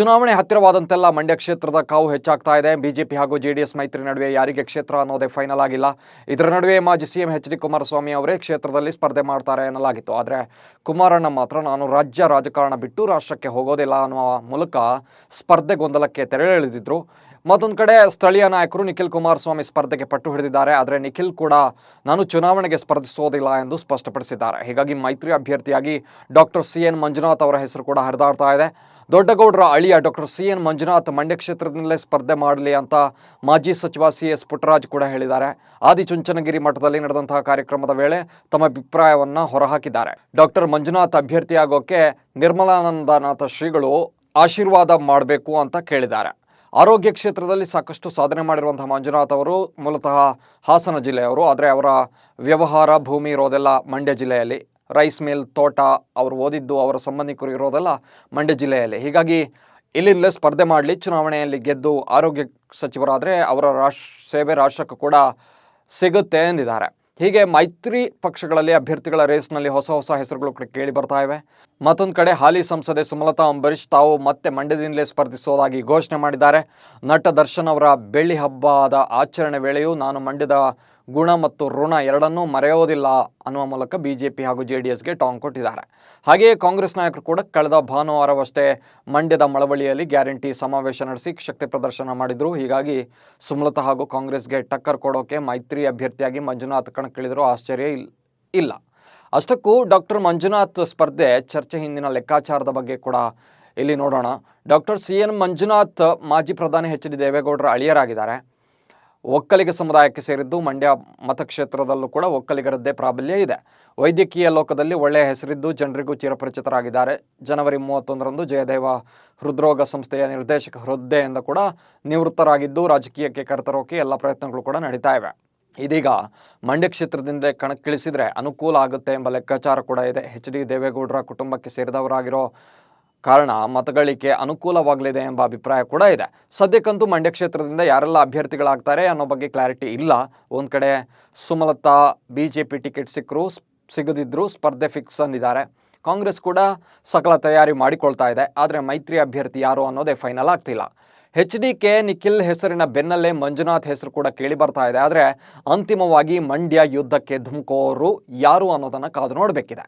ಚುನಾವಣೆ ಹತ್ತಿರವಾದಂತೆಲ್ಲ ಮಂಡ್ಯ ಕ್ಷೇತ್ರದ ಕಾವು ಹೆಚ್ಚಾಗ್ತಾ ಇದೆ. ಬಿಜೆಪಿ ಹಾಗೂ ಜೆಡಿಎಸ್ ಮೈತ್ರಿ ನಡುವೆ ಯಾರಿಗೆ ಕ್ಷೇತ್ರ ಅನ್ನೋದೇ ಫೈನಲ್ ಆಗಿಲ್ಲ. ಇದರ ನಡುವೆ ಮಾಜಿ ಸಿಎಂ ಎಚ್ ಡಿ ಕುಮಾರಸ್ವಾಮಿ ಅವರೇ ಕ್ಷೇತ್ರದಲ್ಲಿ ಸ್ಪರ್ಧೆ ಮಾಡ್ತಾರೆ ಎನ್ನಲಾಗಿತ್ತು ಆದರೆ ಕುಮಾರಣ್ಣ ಮಾತ್ರ ನಾನು ರಾಜ್ಯ ರಾಜಕಾರಣ ಬಿಟ್ಟು ರಾಷ್ಟ್ರಕ್ಕೆ ಹೋಗೋದಿಲ್ಲ ಅನ್ನುವ ಮೂಲಕ ಸ್ಪರ್ಧೆ ಗೊಂದಲಕ್ಕೆ ತೆರೆ ಮತ್ತೊಂದು ಕಡೆ ಸ್ಥಳೀಯ ನಾಯಕರು ನಿಖಿಲ್ ಕುಮಾರಸ್ವಾಮಿ ಸ್ಪರ್ಧೆಗೆ ಪಟ್ಟು ಹಿಡಿದಿದ್ದಾರೆ. ಆದರೆ ನಿಖಿಲ್ ಕೂಡ ನಾನು ಚುನಾವಣೆಗೆ ಸ್ಪರ್ಧಿಸೋದಿಲ್ಲ ಎಂದು ಸ್ಪಷ್ಟಪಡಿಸಿದ್ದಾರೆ. ಹೀಗಾಗಿ ಮೈತ್ರಿ ಅಭ್ಯರ್ಥಿಯಾಗಿ ಡಾಕ್ಟರ್ ಸಿ ಎನ್ ಮಂಜುನಾಥ್ ಅವರ ಹೆಸರು ಕೂಡ ಹರಿದಾಡ್ತಾ ಇದೆ. ದೊಡ್ಡಗೌಡರ ಅಳಿಯ doctor C N Manjunath Mandya ಕ್ಷೇತ್ರದಿಂದಲೇ ಸ್ಪರ್ಧೆ ಮಾಡಲಿ ಅಂತ ಮಾಜಿ ಸಚಿವ ಸಿ ಎಸ್ ಪುಟ್ಟರಾಜ್ ಕೂಡ ಹೇಳಿದ್ದಾರೆ. ಆದಿಚುಂಚನಗಿರಿ ಮಠದಲ್ಲಿ ನಡೆದಂತಹ ಕಾರ್ಯಕ್ರಮದ ವೇಳೆ ತಮ್ಮ ಅಭಿಪ್ರಾಯವನ್ನು ಹೊರಹಾಕಿದ್ದಾರೆ. ಡಾಕ್ಟರ್ ಮಂಜುನಾಥ್ ಅಭ್ಯರ್ಥಿಯಾಗೋಕೆ ನಿರ್ಮಲಾನಂದನಾಥ ಶ್ರೀಗಳು ಆಶೀರ್ವಾದ ಮಾಡಬೇಕು ಅಂತ ಕೇಳಿದ್ದಾರೆ. ಆರೋಗ್ಯ ಕ್ಷೇತ್ರದಲ್ಲಿ ಸಾಕಷ್ಟು ಸಾಧನೆ ಮಾಡಿರುವಂತಹ ಮಂಜುನಾಥ್ ಅವರು, ಮೂಲತಃ ಹಾಸನ ಜಿಲ್ಲೆಯವರು. ಆದರೆ ಅವರ ವ್ಯವಹಾರ, ಭೂಮಿ ಇರೋದೆಲ್ಲ ಮಂಡ್ಯ ಜಿಲ್ಲೆಯಲ್ಲಿ. ರೈಸ್ ಮಿಲ್, ತೋಟ ಅವರು ಓದಿದ್ದು ಅವರ ಸಂಬಂಧಿಕರು ಇರೋದೆಲ್ಲ ಮಂಡ್ಯ ಜಿಲ್ಲೆಯಲ್ಲಿ. ಹೀಗಾಗಿ ಇಲ್ಲಿಂದಲೇ ಸ್ಪರ್ಧೆ ಮಾಡಲಿ, ಚುನಾವಣೆಯಲ್ಲಿ ಗೆದ್ದು ಆರೋಗ್ಯ ಸಚಿವರಾದರೆ ಅವರ ರಾಷ್ಟ್ರ ಸೇವೆ ರಾಷ್ಟ್ರಕ್ಕೂ ಕೂಡ ಸಿಗುತ್ತೆ ಎಂದಿದ್ದಾರೆ. ಹೀಗೆ ಮೈತ್ರಿ ಪಕ್ಷಗಳಲ್ಲಿ ಅಭ್ಯರ್ಥಿಗಳ ರೇಸ್ನಲ್ಲಿ ಹೊಸ ಹೊಸ ಹೆಸರುಗಳು ಕೂಡ ಕೇಳಿ ಬರ್ತಾ ಇವೆ. ಮತ್ತೊಂದು ಕಡೆ ಹಾಲಿ ಸಂಸದೆ ಸುಮಲತಾ ಅಂಬರೀಶ್ ತಾವು ಮತ್ತೆ ಮಂಡ್ಯದಿಂದಲೇ ಸ್ಪರ್ಧಿಸೋದಾಗಿ ಘೋಷಣೆ ಮಾಡಿದ್ದಾರೆ. ನಟ ದರ್ಶನ್ ಅವರ ಬೆಳ್ಳಿ ಹಬ್ಬದ ಆಚರಣೆ ವೇಳೆಯೂ ನಾನು ಮಂಡ್ಯದ ಗುಣ ಮತ್ತು ಋಣ ಎರಡನ್ನೂ ಮರೆಯೋದಿಲ್ಲ ಅನ್ನುವ ಮೂಲಕ ಬಿಜೆಪಿ ಹಾಗೂ ಜೆ ಡಿ ಎಸ್ಗೆ ಟಾಂಗ್ ಕೊಟ್ಟಿದ್ದಾರೆ. ಹಾಗೆಯೇ ಕಾಂಗ್ರೆಸ್ ನಾಯಕರು ಕೂಡ ಕಳೆದ ಭಾನುವಾರವಷ್ಟೇ ಮಂಡ್ಯದ ಮಳವಳ್ಳಿಯಲ್ಲಿ ಗ್ಯಾರಂಟಿ ಸಮಾವೇಶ ನಡೆಸಿ ಶಕ್ತಿ ಪ್ರದರ್ಶನ ಮಾಡಿದ್ರು. ಹೀಗಾಗಿ ಸುಮಲತಾ ಹಾಗೂ ಕಾಂಗ್ರೆಸ್ಗೆ ಟಕ್ಕರ್ ಕೊಡೋಕೆ ಮೈತ್ರಿ ಅಭ್ಯರ್ಥಿಯಾಗಿ ಮಂಜುನಾಥ್ ಕಣಕ್ಕಿಳಿದರೂ ಆಶ್ಚರ್ಯ ಇಲ್, ಇಲ್ಲ. ಅಷ್ಟಕ್ಕೂ ಡಾಕ್ಟರ್ ಮಂಜುನಾಥ್ ಸ್ಪರ್ಧೆ ಚರ್ಚೆ ಹಿಂದಿನ ಲೆಕ್ಕಾಚಾರದ ಬಗ್ಗೆ ಕೂಡ ಇಲ್ಲಿ ನೋಡೋಣ. ಡಾಕ್ಟರ್ ಸಿ ಎನ್ ಮಂಜುನಾಥ್ ಮಾಜಿ ಪ್ರಧಾನಿ ಎಚ್ ಡಿ ದೇವೇಗೌಡರ ಅಳಿಯರಾಗಿದ್ದಾರೆ. ಒಕ್ಕಲಿಗ ಸಮುದಾಯಕ್ಕೆ ಸೇರಿದ್ದು ಮಂಡ್ಯ ಮತಕ್ಷೇತ್ರದಲ್ಲೂ ಕೂಡ ಒಕ್ಕಲಿಗರದ್ದೇ ಪ್ರಾಬಲ್ಯ ಇದೆ. ವೈದ್ಯಕೀಯ ಲೋಕದಲ್ಲಿ ಒಳ್ಳೆಯ ಹೆಸರಿದ್ದು ಜನರಿಗೂ ಚಿರಪರಿಚಿತರಾಗಿದ್ದಾರೆ. ಜನವರಿ ಮೂವತ್ತೊಂದರಂದು ಜಯದೇವ ಹೃದ್ರೋಗ ಸಂಸ್ಥೆಯ ನಿರ್ದೇಶಕ ಹುದ್ದೆಯಿಂದ ಕೂಡ ನಿವೃತ್ತರಾಗಿದ್ದು ರಾಜಕೀಯಕ್ಕೆ ಕರೆತರೋಕೆ ಎಲ್ಲ ಪ್ರಯತ್ನಗಳು ಕೂಡ ನಡೀತಾ ಇವೆ. ಇದೀಗ ಮಂಡ್ಯ ಕ್ಷೇತ್ರದಿಂದ ಕಣಕ್ಕಿಳಿಸಿದರೆ ಅನುಕೂಲ ಆಗುತ್ತೆ ಎಂಬ ಲೆಕ್ಕಾಚಾರ ಕೂಡ ಇದೆ. ಎಚ್ ಡಿ ದೇವೇಗೌಡರ ಕುಟುಂಬಕ್ಕೆ ಸೇರಿದವರಾಗಿರೋ ಕಾರಣ ಮತಗಳಿಕೆ ಅನುಕೂಲವಾಗಲಿದೆ ಎಂಬ ಅಭಿಪ್ರಾಯ ಕೂಡ ಇದೆ. ಸದ್ಯಕ್ಕಂತೂ ಮಂಡ್ಯ ಕ್ಷೇತ್ರದಿಂದ ಯಾರೆಲ್ಲ ಅಭ್ಯರ್ಥಿಗಳಾಗ್ತಾರೆ ಅನ್ನೋ ಬಗ್ಗೆ ಕ್ಲಾರಿಟಿ ಇಲ್ಲ. ಒಂದು ಕಡೆ Sumalatha B J P ticket ಸಿಕ್ಕರು ಸಿಗದಿದ್ದರೂ ಸ್ಪರ್ಧೆ ಫಿಕ್ಸ್ ಅಂದಿದ್ದಾರೆ. ಕಾಂಗ್ರೆಸ್ ಕೂಡ ಸಕಲ ತಯಾರಿ ಮಾಡಿಕೊಳ್ತಾ ಇದೆ. ಆದರೆ ಮೈತ್ರಿ ಅಭ್ಯರ್ಥಿ ಯಾರು ಅನ್ನೋದೇ ಫೈನಲ್ ಆಗ್ತಿಲ್ಲ. ಎಚ್ ಡಿ ಕೆ ನಿಖಿಲ್ ಹೆಸರಿನ ಬೆನ್ನಲ್ಲೇ ಮಂಜುನಾಥ್ ಹೆಸರು ಕೂಡ ಕೇಳಿ ಬರ್ತಾ ಇದೆ. ಆದರೆ ಅಂತಿಮವಾಗಿ ಮಂಡ್ಯ ಯುದ್ಧಕ್ಕೆ ಧುಮುಕೋರು ಯಾರು ಅನ್ನೋದನ್ನು ಕಾದು ನೋಡಬೇಕಿದೆ.